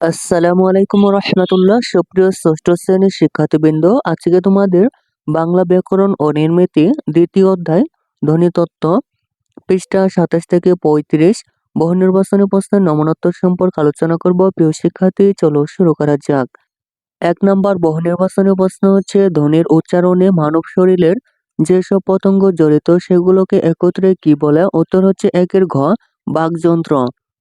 আসসালামু আলাইকুম রহমতুল্লাহ সুপ্রিয় ষষ্ঠ শ্রেণির শিক্ষার্থীবৃন্দ, আজকে তোমাদের বাংলা ব্যাকরণ ও নির্মিতি দ্বিতীয় অধ্যায় ধ্বনিতত্ত্ব পৃষ্ঠা সাতাশ থেকে পঁয়ত্রিশ, বহু নির্বাচনী প্রশ্নের নমনোত্তর সম্পর্কে আলোচনা করব। প্রিয় শিক্ষার্থী, চলো শুরু করা যাক। এক নম্বর, বহু নির্বাচনী প্রশ্ন হচ্ছে, ধ্বনির উচ্চারণে মানব শরীরের যেসব পতঙ্গ জড়িত সেগুলোকে একত্রে কি বলে? উত্তর হচ্ছে একের ঘ, বাকযন্ত্র।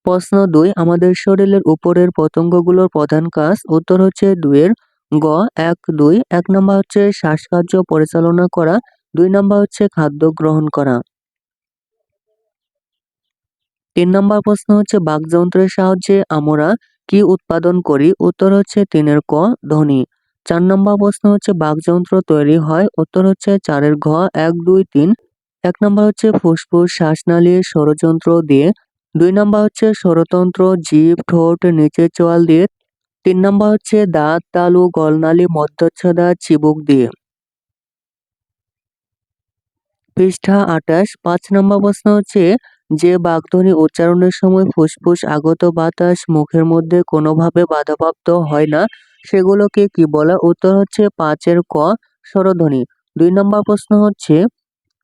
প্রশ্ন দুই, আমাদের শরীরের উপরের পতঙ্গগুলোর প্রধান কাজ। উত্তর হচ্ছে দুইয়ের গ, এক, দুই। এক নম্বর হচ্ছে শ্বাসকার্য পরিচালনা করা। দুই নম্বর হচ্ছে খাদ্য গ্রহণ করা। তিন নম্বর প্রশ্ন হচ্ছে বাকযন্ত্রের সাহায্যে আমরা কি উৎপাদন করি? উত্তর হচ্ছে তিনের ক ধ্বনি চার নম্বর প্রশ্ন হচ্ছে বাকযন্ত্র তৈরি হয়। উত্তর হচ্ছে চারের ঘ, এক, দুই, তিন। এক নম্বর হচ্ছে ফুসফুস শ্বাসনালী ষড়যন্ত্র দিয়ে দুই নম্বর হচ্ছে স্বরতন্ত্র, জীব, ঠোঁট, নিচের চোয়াল দিয়ে। তিন নম্বর হচ্ছে দাঁত, তালু, গলনালি, মধ্যচ্ছদা, চিবুক দিয়ে। পৃষ্ঠা আটাশ পাঁচ নম্বর প্রশ্ন হচ্ছে, যে বাগধ্বনি উচ্চারণের সময় ফুসফুস, আগত বাতাস, মুখের মধ্যে কোনোভাবে বাধাপ্রাপ্ত হয় না, সেগুলোকে কি বলা? উত্তর হচ্ছে পাঁচের ক, স্বরধ্বনি। দুই নম্বর প্রশ্ন হচ্ছে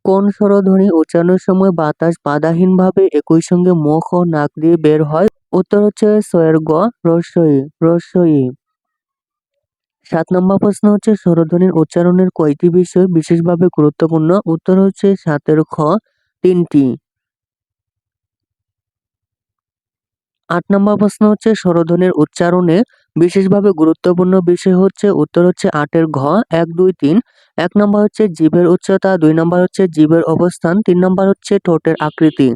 কোন স্বরধ্বনি উচ্চারণের সময় বাতাস বাধাহীনভাবে একই সঙ্গে মুখ ও নাক দিয়ে বের হয়? উত্তর হচ্ছে ছয়ের গ রস্বই রস্বই সাত নম্বর প্রশ্ন হচ্ছে স্বরধ্বনির উচ্চারণের কয়টি বিষয় বিশেষভাবে গুরুত্বপূর্ণ? উত্তর হচ্ছে সাতের খ, তিনটি। আট নম্বর প্রশ্ন হচ্ছে স্বরধ্বনির উচ্চারণে বিশেষভাবে গুরুত্বপূর্ণ বিষয় হচ্ছে, উত্তর হচ্ছে আটের ঘ, এক, দুই, তিন। এক নম্বর হচ্ছে জীবের উচ্চতা, দুই নম্বর হচ্ছে জীবের অবস্থান, তিন নম্বর হচ্ছে ঠোঁটের আকৃতি।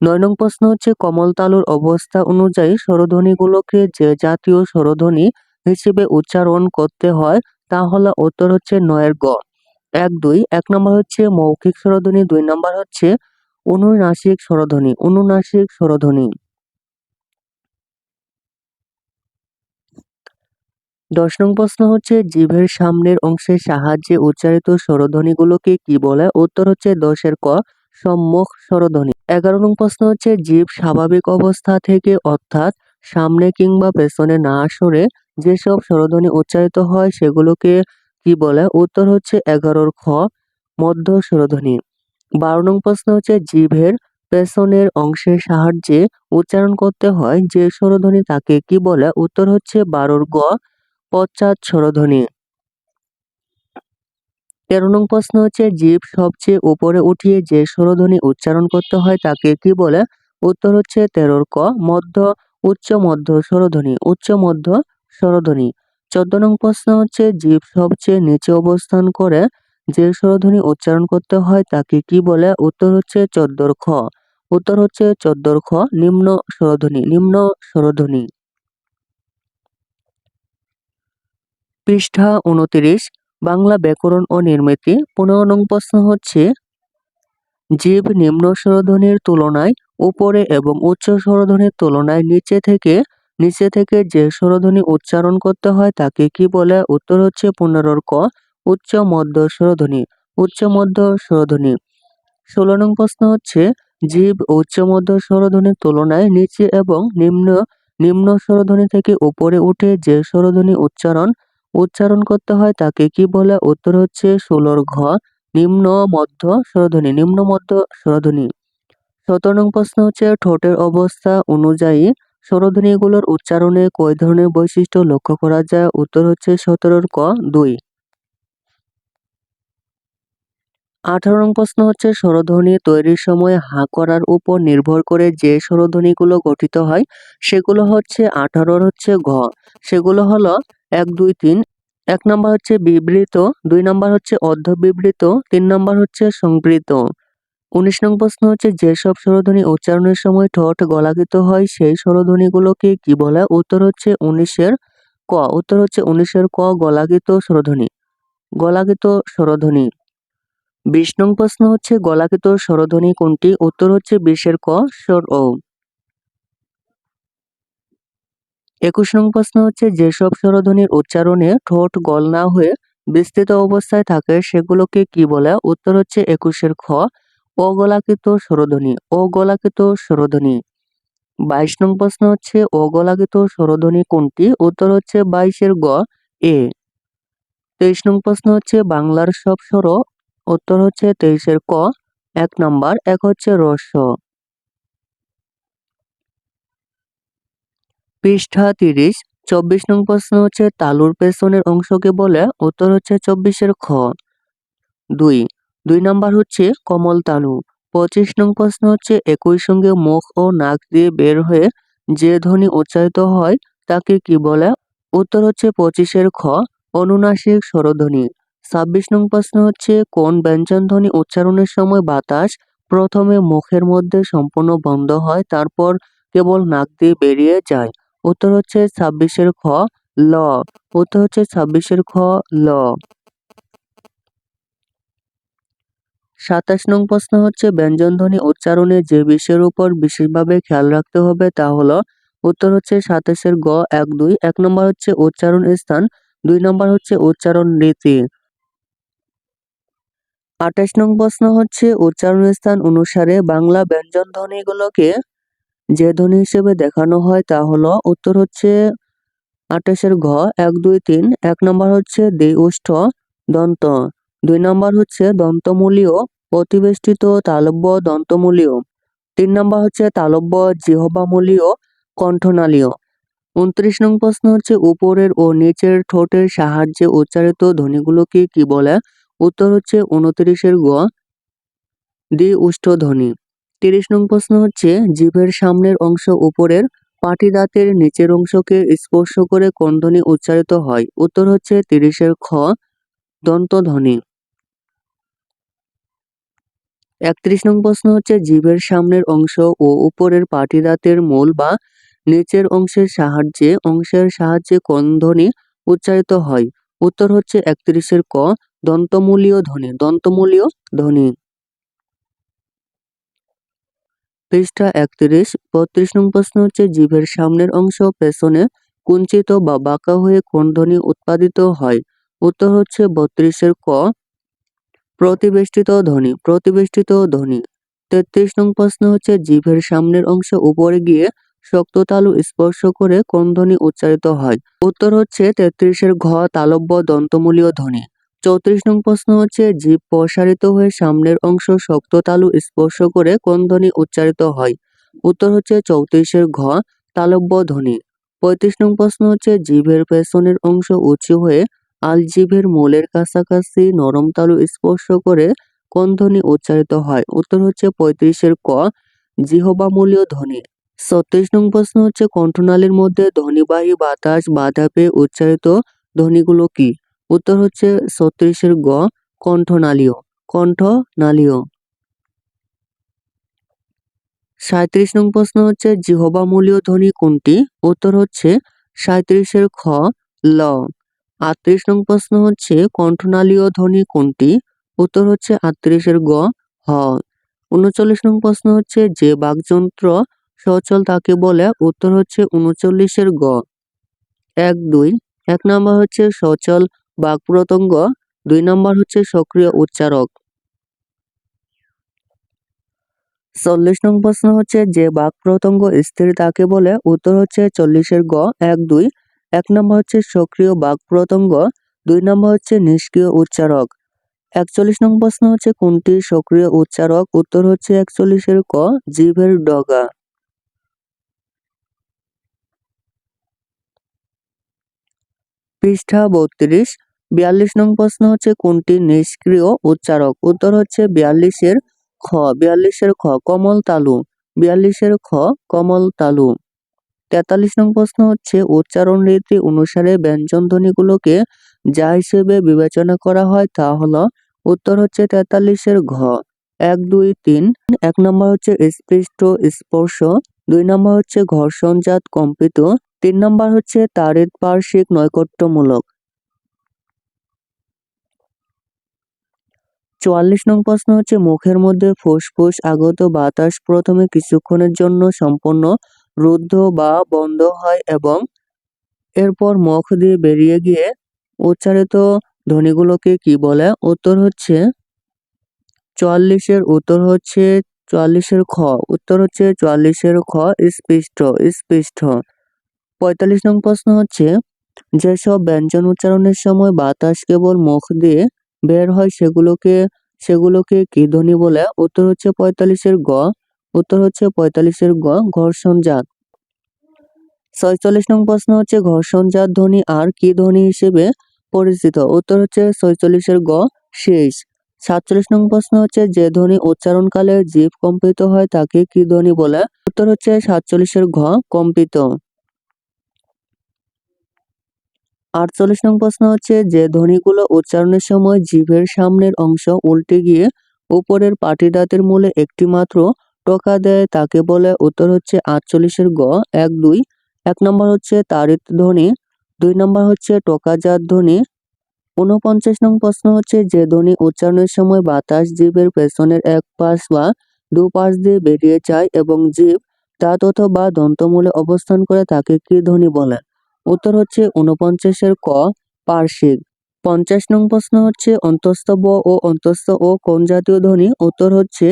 নয় নং প্রশ্ন হচ্ছে, কমল তালুর অবস্থা অনুযায়ী স্বরধ্বনিগুলোকে যে জাতীয় স্বরধ্বনি হিসেবে উচ্চারণ করতে হয়, তা হলো উত্তর হচ্ছে নয়ের গ। এক, দুই। এক নম্বর হচ্ছে মৌখিক স্বরধ্বনি, দুই নম্বর হচ্ছে অনুনাসিক স্বরধ্বনি অনুনাসিক স্বরধ্বনি। দশ নং প্রশ্ন হচ্ছে জিভের সামনের অংশের সাহায্যে উচ্চারিত স্বরধ্বনিগুলোকে কি বলে? উত্তর হচ্ছে দশের ক, সম্মুখ স্বরধ্বনি। এগারো নং প্রশ্ন হচ্ছে, জীব স্বাভাবিক অবস্থা থেকে অর্থাৎ সামনে কিংবা পেছনে না সরে যেসব স্বরধ্বনি উচ্চারিত হয় সেগুলোকে কি বলে? উত্তর হচ্ছে এগারোর খ, মধ্য স্বরধ্বনি। বারো নং প্রশ্ন হচ্ছে জিভের পেছনের অংশের সাহায্যে উচ্চারণ করতে হয় যে স্বরধ্বনি তাকে কি বলে? উত্তর হচ্ছে বারোর গ পশ্চাৎ স্বরধ্বনি। তেরো নং প্রশ্ন হচ্ছে, জীব সবচেয়ে উপরে উঠিয়ে যে স্বরধ্বনি উচ্চারণ করতে হয় তাকে কি বলে? উত্তর হচ্ছে তেরোর ক, মধ্য, উচ্চ মধ্য স্বরধ্বনি, উচ্চ মধ্য স্বরধ্বনি। চোদ্দ নং প্রশ্ন হচ্ছে, জীব সবচেয়ে নিচে অবস্থান করে যে স্বরধ্বনি উচ্চারণ করতে হয় তাকে কি বলে? উত্তর হচ্ছে চোদ্দর খ। উত্তর হচ্ছে চোদ্দর খ, নিম্ন স্বরধ্বনি নিম্ন স্বরধ্বনি। পৃষ্ঠা উনত্রিশ, বাংলা ব্যাকরণ ও নির্মিতি, পনেরো নং প্রশ্ন হচ্ছে, জীব নিম্ন স্বরধ্বনির তুলনায় উপরে এবং উচ্চ স্বরধ্বনির তুলনায় নিচে থেকে নিচে থেকে যে স্বরধ্বনি উচ্চারণ করতে হয় তাকে কি বলে? উত্তর হচ্ছে পনেরোর ক, উচ্চ মধ্য স্বরধ্বনি, উচ্চ মধ্য স্বরধ্বনি। ষোলো নং প্রশ্ন হচ্ছে, জীব উচ্চ মধ্য স্বরধ্বনির তুলনায় নিচে এবং নিম্ন নিম্ন স্বরধ্বনি থেকে উপরে উঠে যে স্বরধ্বনি উচ্চারণ উচ্চারণ করতে হয়, তাকে কি বলে? উত্তর হচ্ছে ষোলোর ঘ, নিম্ন মধ্য স্বরধ্বনি, নিম্ন মধ্য স্বরধ্বনি। সতেরো নং প্রশ্ন হচ্ছে, ঠোঁটের অবস্থা অনুযায়ী স্বরধ্বনিগুলোর উচ্চারণে কয় ধরনের বৈশিষ্ট্য লক্ষ্য করা যায়? উত্তর হচ্ছে সতেরোর ক, দুই। আঠারো নং প্রশ্ন হচ্ছে, স্বরধ্বনি তৈরির সময় হা করার উপর নির্ভর করে যে স্বরধ্বনিগুলো গঠিত হয়, সেগুলো হচ্ছে আঠারোর হচ্ছে ঘ। সেগুলো হলো এক, দুই, তিন এক নম্বর হচ্ছে বিবৃত, দুই নম্বর হচ্ছে অর্ধ বিবৃত তিন নম্বর হচ্ছে সংবৃত। উনিশ নং প্রশ্ন হচ্ছে, যেসব স্বরধ্বনি উচ্চারণের সময় ঠোঁট গলাকৃত হয়, সেই স্বরধ্বনিগুলোকে কি বলে? উত্তর হচ্ছে উনিশের ক। উত্তর হচ্ছে উনিশের ক গলাকৃত স্বরধ্বনি। গলাকৃত স্বরধ্বনি। বিশ নং প্রশ্ন হচ্ছে, গলাকৃত স্বরধ্বনি কোনটি? উত্তর হচ্ছে বিশের ক স্বর ও। একুশ নং প্রশ্ন হচ্ছে, যেসব স্বরধ্বনির উচ্চারণে ঠোঁট গল না হয়ে বিস্তৃত অবস্থায় থাকে, সেগুলোকে কি বলে? উত্তর হচ্ছে একুশের খ, অগলাকৃত স্বরধ্বনি অগলাকৃত স্বরধ্বনি। বাইশ নং প্রশ্ন হচ্ছে অগলাগিত স্বরধ্বনি কোনটি? উত্তর হচ্ছে বাইশের গ, এ। তেইশ নং প্রশ্ন হচ্ছে, বাংলার সব স্বর। উত্তর হচ্ছে তেইশের ক, এক নম্বর। এক হচ্ছে রস্য পৃষ্ঠা তিরিশ, চব্বিশ নং প্রশ্ন হচ্ছে তালুর পেছনের অংশকে বলে, উত্তর হচ্ছে চব্বিশের খ। দুই দুই নাম্বার হচ্ছে কমল তালু। পঁচিশ নং প্রশ্ন হচ্ছে একই সঙ্গে মুখ ও নাক দিয়ে বের হয়ে যে ধ্বনি উচ্চারিত হয়, তাকে কি বলে? উত্তর হচ্ছে পঁচিশের খ, অনুনাসিক স্বরধ্বনি। ছাব্বিশ নং প্রশ্ন হচ্ছে কোন ব্যঞ্জন ধ্বনি উচ্চারণের সময় বাতাস প্রথমে মুখের মধ্যে সম্পূর্ণ বন্ধ হয়, তারপর কেবল নাক দিয়ে বেরিয়ে যায়? উত্তর হচ্ছে ছাব্বিশের খ, ল। উত্তর হচ্ছে ছাব্বিশের খ, ল। সাতাশ নং প্রশ্ন হচ্ছে ব্যঞ্জনধ্বনি উচ্চারণে যে বিষয়ের উপর বিশেষভাবে খেয়াল রাখতে হবে তা হলো, উত্তর হচ্ছে সাতাশের গ, এক, দুই। এক নম্বর হচ্ছে উচ্চারণ স্থান, দুই নম্বর হচ্ছে উচ্চারণ রীতি আঠাশ নং প্রশ্ন হচ্ছে, উচ্চারণ স্থান অনুসারে বাংলা ব্যঞ্জন ধ্বনিগুলোকে যে ধ্বনি হিসেবে দেখানো হয় তা হলো, উত্তর হচ্ছে আঠাশের ঘ, এক, দুই, তিন, এক নম্বর হচ্ছে দ্বি উষ্ঠ দন্ত। দুই নম্বর হচ্ছে দন্তমূলীয় প্রতিবেষ্টিত তালব্য দন্তমূলীয়। তিন নম্বর হচ্ছে তালব্য জিহবামূলীয়, কণ্ঠনালীয়। উনত্রিশ নং প্রশ্ন হচ্ছে, উপরের ও নিচের ঠোঁটের সাহায্যে উচ্চারিত ধ্বনিগুলোকে কি বলে? উত্তর হচ্ছে উনত্রিশের গ দ্বি উষ্ঠ ধ্বনি। তিরিশ নং প্রশ্ন হচ্ছে জিভের সামনের অংশ উপরের পাটি দাঁতের নিচের অংশকে স্পর্শ করে কোন ধ্বনি উচ্চারিত হয়? উত্তর হচ্ছে তিরিশের খ, দন্তধ্বনি। একত্রিশ নং প্রশ্ন হচ্ছে, জীবের সামনের অংশ ও উপরের পাটি দাঁতের মূল বা নিচের অংশের সাহায্যে অংশের সাহায্যে কোন ধ্বনি উচ্চারিত হয়? উত্তর হচ্ছে একত্রিশের ক, দন্তমূলীয় ধ্বনি দন্তমূলীয় ধ্বনি। পৃষ্ঠা একত্রিশ, বত্রিশ নং প্রশ্ন হচ্ছে, জীবের সামনের অংশ পেছনে কুঞ্চিত বা বাঁকা হয়ে কোন ধ্বনি উৎপাদিত হয়? উত্তর হচ্ছে, বত্রিশের ক, প্রতিবেষ্টিত ধ্বনি প্রতিবেষ্টিত ধ্বনি। তেত্রিশ নং প্রশ্ন হচ্ছে জিভের সামনের অংশ উপরে গিয়ে শক্ত তালু স্পর্শ করে কোন ধ্বনি উচ্চারিত হয়? উত্তর হচ্ছে, তেত্রিশের ঘ, তালব্য দন্তমূলীয় ধ্বনি। চৌত্রিশ নং প্রশ্ন হচ্ছে, জীব প্রসারিত হয়ে সামনের অংশ শক্ত তালু স্পর্শ করে কোন ধ্বনি উচ্চারিত হয়? উত্তর হচ্ছে চৌত্রিশের ঘ, তালব্য ধ্বনি। পঁয়ত্রিশ নং প্রশ্ন হচ্ছে জিভের পেছনের অংশ উঁচু হয়ে আলজিভের মূলের কাছাকাছি নরম তালু স্পর্শ করে কোন ধ্বনি উচ্চারিত হয়? উত্তর হচ্ছে পঁয়ত্রিশের ক, জিহবামূলীয় ধ্বনি। ছত্রিশ নং প্রশ্ন হচ্ছে, কণ্ঠনালীর মধ্যে ধ্বনিবাহী বাতাস বাধা পেয়ে উচ্চারিত ধ্বনিগুলো কি? উত্তর হচ্ছে ছত্রিশের গ, কণ্ঠনালীয় কণ্ঠনালীয়। সাঁত্রিশ নং প্রশ্ন হচ্ছে জিহবামূলীয় ধ্বনি কোনটি? উত্তর হচ্ছে সাঁত্রিশের খ, ল। আটত্রিশ নং প্রশ্ন হচ্ছে, কণ্ঠনালীয় ধ্বনি কোনটি? উত্তর হচ্ছে, আটত্রিশের গ, হ। উনচল্লিশ নং প্রশ্ন হচ্ছে, যে বাকযন্ত্র সচল তাকে বলে? উত্তর হচ্ছে, উনচল্লিশের গ। এক দুই। এক নম্বর হচ্ছে, সচল বাক প্রতঙ্গ, দুই নম্বর হচ্ছে সক্রিয় উচ্চারক। চল্লিশ নং প্রশ্ন হচ্ছে, যে বাক প্রতঙ্গ স্থির তাকে বলে, উত্তর হচ্ছে চল্লিশের গ, এক, দুই। এক নম্বর হচ্ছে সক্রিয় বাক প্রতঙ্গ, দুই নম্বর হচ্ছে নিষ্ক্রিয় উচ্চারক। একচল্লিশ নং প্রশ্ন হচ্ছে, কোনটি সক্রিয় উচ্চারক? উত্তর হচ্ছে একচল্লিশের ক জিভের ডগা। পৃষ্ঠা বত্রিশ বিয়াল্লিশ নং প্রশ্ন হচ্ছে কোনটি নিষ্ক্রিয় উচ্চারক? উত্তর হচ্ছে বিয়াল্লিশের খ। বিয়াল্লিশের খ, কমল তালু। বিয়াল্লিশের খ, কমল তালু। তেতাল্লিশ নং প্রশ্ন হচ্ছে উচ্চারণ রীতি অনুসারে ব্যঞ্জন ধ্বনিগুলোকে যা হিসেবে বিবেচনা করা হয় তা হলো, উত্তর হচ্ছে তেতাল্লিশের ঘ। এক, দুই, তিন। এক নম্বর হচ্ছে স্পৃষ্ট, স্পর্শ। দুই নম্বর হচ্ছে ঘর্ষণজাত, কম্পিত। তিন নম্বর হচ্ছে তারিত পার্শ্বিক নৈকট্যমূলক। চুয়াল্লিশ নং প্রশ্ন হচ্ছে, মুখের মধ্যে ফুসফুস আগত বাতাস প্রথমে কিছুক্ষণের জন্য সম্পূর্ণ রুদ্ধ বা বন্ধ হয় এবং এরপর মুখ দিয়ে বেরিয়ে গিয়ে উচ্চারিত ধ্বনিগুলোকে কি বলে? উত্তর হচ্ছে, চুয়াল্লিশের উত্তর হচ্ছে চুয়াল্লিশের খ। উত্তর হচ্ছে চুয়াল্লিশের খ স্পৃষ্ট স্পৃষ্ট। পঁয়তাল্লিশ নং প্রশ্ন হচ্ছে, যেসব ব্যঞ্জন উচ্চারণের সময় বাতাস কেবল মুখ দিয়ে বের হয় সেগুলোকে সেগুলোকে কি ধ্বনি বলে? উত্তর হচ্ছে পঁয়তাল্লিশের গ। উত্তর হচ্ছে পঁয়তাল্লিশের গ, ঘর্ষণজাত। ছয়চল্লিশ নং প্রশ্ন হচ্ছে ঘর্ষণজাত ধ্বনি আর কি ধ্বনি হিসেবে পরিচিত? উত্তর হচ্ছে ছয়চল্লিশের গ, শেষ। সাতচল্লিশ নং প্রশ্ন হচ্ছে যে ধ্বনি উচ্চারণকালে জীব কম্পিত হয় তাকে কি ধ্বনি বলে? উত্তর হচ্ছে সাতচল্লিশের ঘ কম্পিত। আটচল্লিশ নং প্রশ্ন হচ্ছে যে ধ্বনিগুলো উচ্চারণের সময় জিভের সামনের অংশ উল্টে গিয়ে উপরের পাটি দাঁতের মূলে একটি মাত্র টোকা দেয়, তাকে বলে উত্তর হচ্ছে আটচল্লিশের গ, এক, দুই। এক নম্বর হচ্ছে তারিত ধ্বনি, দুই নম্বর হচ্ছে টোকাজাত ধ্বনি। ঊনপঞ্চাশ নং প্রশ্ন হচ্ছে যে ধ্বনি উচ্চারণের সময় বাতাস জীবের পেছনের এক পাশ বা দু পাশ দিয়ে বেরিয়ে যায় এবং জীব দাঁত অথবা দন্তমূলে অবস্থান করে তাকে কি ধ্বনি বলে? উত্তর হচ্ছে ঊনপঞ্চাশের ক পার্শ্বিক। পঞ্চাশ নং প্রশ্ন হচ্ছে অন্তস্থ ব ও অন্তস্থ ও কোন জাতীয় ধ্বনি? উত্তর হচ্ছে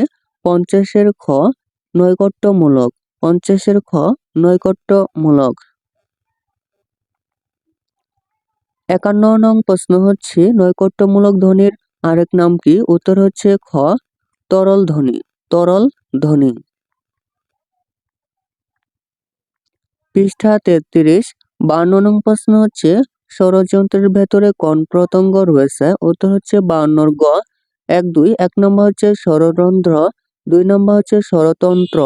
পঞ্চাশের খ নৈকট্যমূলক। পঞ্চাশের খ নৈকট্যমূলক। একান্ন নং প্রশ্ন হচ্ছে নৈকট্যমূলক ধ্বনির আরেক নাম কি? উত্তর হচ্ছে খ তরল ধ্বনি তরল ধ্বনি। পৃষ্ঠা তেত্রিশ বান্ন নং প্রশ্ন হচ্ছে, ষড়যন্ত্রের ভেতরে কোন প্রত্যঙ্গ রয়েছে? উত্তর হচ্ছে বান্নর গ। এক, দুই। এক নম্বর হচ্ছে ষড়যন্ত্র। দুই নম্বর হচ্ছে ষড়তন্ত্র।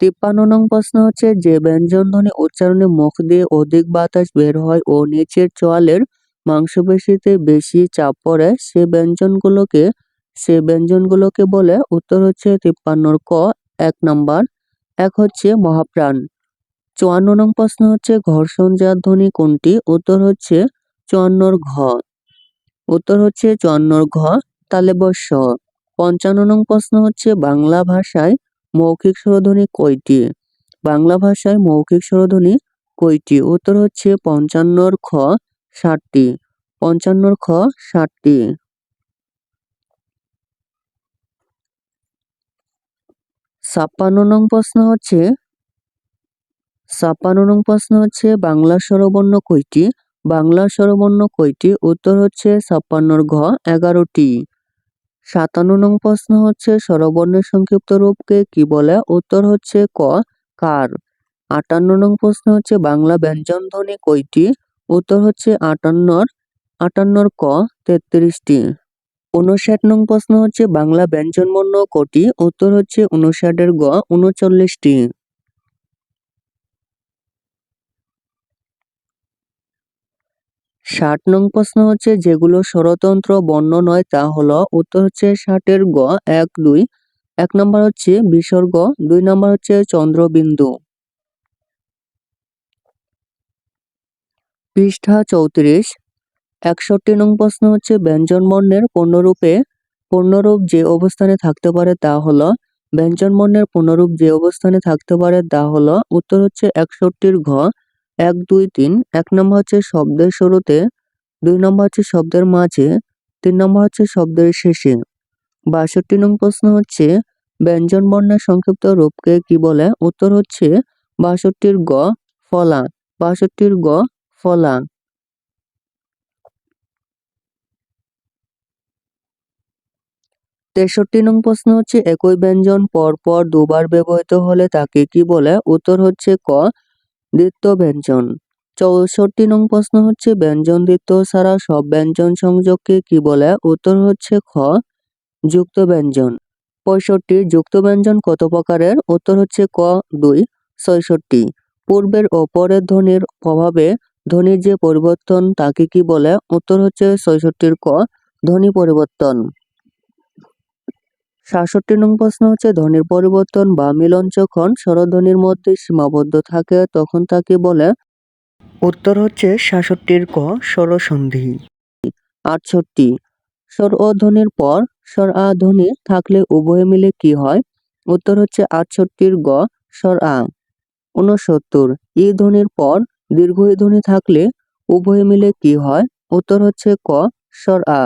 তিপ্পান্ন নং প্রশ্ন হচ্ছে, যে ব্যঞ্জন ধ্বনি উচ্চারণে মুখ দিয়ে অধিক বাতাস বের হয় ও নিচের চোয়ালের মাংসপেশিতে বেশি চাপ পড়ে, সে ব্যঞ্জনগুলোকে সে ব্যঞ্জনগুলোকে বলে, উত্তর হচ্ছে তিপ্পান্নর ক। এক নম্বর। এক হচ্ছে মহাপ্রাণ। চুয়ান্ন নং প্রশ্ন হচ্ছে ঘর্ষণজাত ধ্বনি কোনটি? উত্তর হচ্ছে চুয়ান্নর ঘ। উত্তর হচ্ছে চুয়ান্নর ঘ তালেবস্য পঞ্চান্ন নং প্রশ্ন হচ্ছে বাংলা ভাষায় মৌখিক স্বরধ্বনি কয়টি? বাংলা ভাষায় মৌখিক স্বরধ্বনি কয়টি? উত্তর হচ্ছে পঞ্চান্নর খ, ষাটটি। পঞ্চান্নর খ, ষাটটি। ছাপ্পান্ন নং প্রশ্ন হচ্ছে, ছাপ্পান্ন নং প্রশ্ন হচ্ছে, বাংলা স্বরবর্ণ কয়টি বাংলা স্বরবর্ণ কয়টি উত্তর হচ্ছে ছাপ্পান্নর ঘ, এগারোটি। সাতান্ন নং প্রশ্ন হচ্ছে, স্বরবর্ণের সংক্ষিপ্ত রূপকে কি বলে? উত্তর হচ্ছে ক, কার। আটান্ন নং প্রশ্ন হচ্ছে, বাংলা ব্যঞ্জন ধ্বনি কয়টি উত্তর হচ্ছে আটান্নর আটান্নর ক, তেত্রিশটি। উনষাট নং প্রশ্ন হচ্ছে বাংলা ব্যঞ্জন বর্ণ কটি? উত্তর হচ্ছে উনষাটের গ উনচল্লিশটি ষাট নং প্রশ্ন হচ্ছে যেগুলো স্বরতন্ত্র বর্ণ নয় তা হলো, উত্তর হচ্ছে ষাটের গ, এক, দুই। এক নম্বর হচ্ছে বিসর্গ, দুই নম্বর হচ্ছে চন্দ্রবিন্দু। পৃষ্ঠা চৌত্রিশ একষট্টি নং প্রশ্ন হচ্ছে ব্যঞ্জন বর্ণের পূর্ণরূপে, পূর্ণরূপ যে অবস্থানে থাকতে পারে তা হলো, ব্যঞ্জন বর্ণের পূর্ণরূপ যে অবস্থানে থাকতে পারে তা হলো, উত্তর হচ্ছে একষট্টির ঘ, এক, দুই, তিন, এক নম্বর হচ্ছে শব্দের শুরুতে, দুই নম্বর হচ্ছে শব্দের মাঝে, তিন নম্বর হচ্ছে শব্দের শেষে। বাষট্টি নং প্রশ্ন হচ্ছে ব্যঞ্জন বর্ণের সংক্ষিপ্ত রূপকে কি বলে? উত্তর হচ্ছে বাষট্টির গ, ফলা। বাষট্টির গ, ফলা। তেষট্টি নং প্রশ্ন হচ্ছে, একই ব্যঞ্জন পরপর দুবার ব্যবহৃত হলে তাকে কি বলে? উত্তর হচ্ছে ক দ্বিত্ব ব্যঞ্জন চৌষট্টি নং প্রশ্ন হচ্ছে, ব্যঞ্জন দ্বিত্ব ছাড়া সব ব্যঞ্জন সংযোগকে কি বলে? উত্তর হচ্ছে খ যুক্ত ব্যঞ্জন পঁয়ষট্টি যুক্ত ব্যঞ্জন কত প্রকারের? উত্তর হচ্ছে ক, দুই, ছয়ষট্টি। পূর্বের ও পরের ধ্বনির প্রভাবে ধ্বনির যে পরিবর্তন তাকে কি বলে? উত্তর হচ্ছে ছয়ষট্টির ক, ধ্বনি পরিবর্তন। সাতষট্টি নং প্রশ্ন হচ্ছে ধ্বনির পরিবর্তন বা মিলন যখন স্বরধ্বনির মধ্যে সীমাবদ্ধ থাকে তখন তাকে বলে উত্তর হচ্ছে সাতষট্টির ক স্বরসন্ধি। আটষট্টি স্বর ও ধ্বনির পর স্বর আ ধ্বনি থাকলে উভয়ে মিলে কি হয়? উত্তর হচ্ছে আটষট্টির গ স্বর। আ উনসত্তর ই ধ্বনির পর দীর্ঘ ই ধ্বনি থাকলে উভয়ে মিলে কি হয়? উত্তর হচ্ছে ক স্বর। আ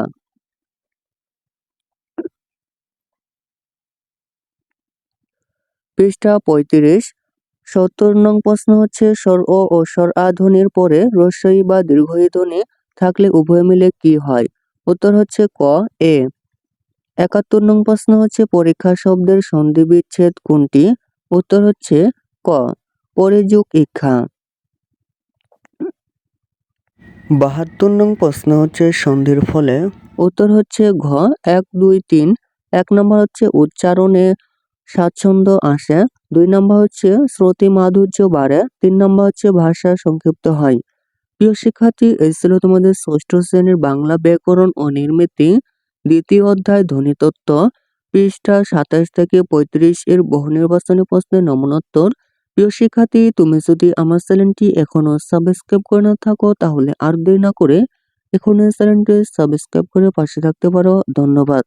পৃষ্ঠা পঁয়ত্রিশ। সত্তর নং প্রশ্ন হচ্ছে, স্বর ও স্বর আ ধ্বনির পরে রস্বই বা দীর্ঘই ধ্বনি থাকলে উভয় মিলে কি হয়? উত্তর হচ্ছে ক, এ। একাত্তর নং প্রশ্ন হচ্ছে, পরীক্ষা শব্দের সন্ধি বিচ্ছেদ কোনটি? উত্তর হচ্ছে ক পরিযুক ইক্ষা। বাহাত্তর নং প্রশ্ন হচ্ছে, সন্ধির ফলে। উত্তর হচ্ছে ঘ, এক দুই তিন। এক নম্বর হচ্ছে উচ্চারণে স্বাচ্ছন্দ্য আসে। দুই নম্বর হচ্ছে শ্রুতি মাধুর্য বাড়ে। তিন নম্বর হচ্ছে ভাষা সংক্ষিপ্ত হয়। প্রিয় শিক্ষার্থী, এই ছিল তোমাদের ষষ্ঠ শ্রেণির বাংলা ব্যাকরণ ও নির্মিতি। দ্বিতীয় অধ্যায় ধ্বনিতত্ত্ব পৃষ্ঠা সাতাশ থেকে পঁয়ত্রিশ এর বহু নির্বাচনী প্রশ্নের নমনোত্তর। প্রিয় শিক্ষার্থী, তুমি যদি আমার চ্যানেলটি এখনও সাবস্ক্রাইব করে না থাকো, তাহলে আর দেরি না করে এখনই চ্যানেলটি সাবস্ক্রাইব করে পাশে থাকতে পারো। ধন্যবাদ।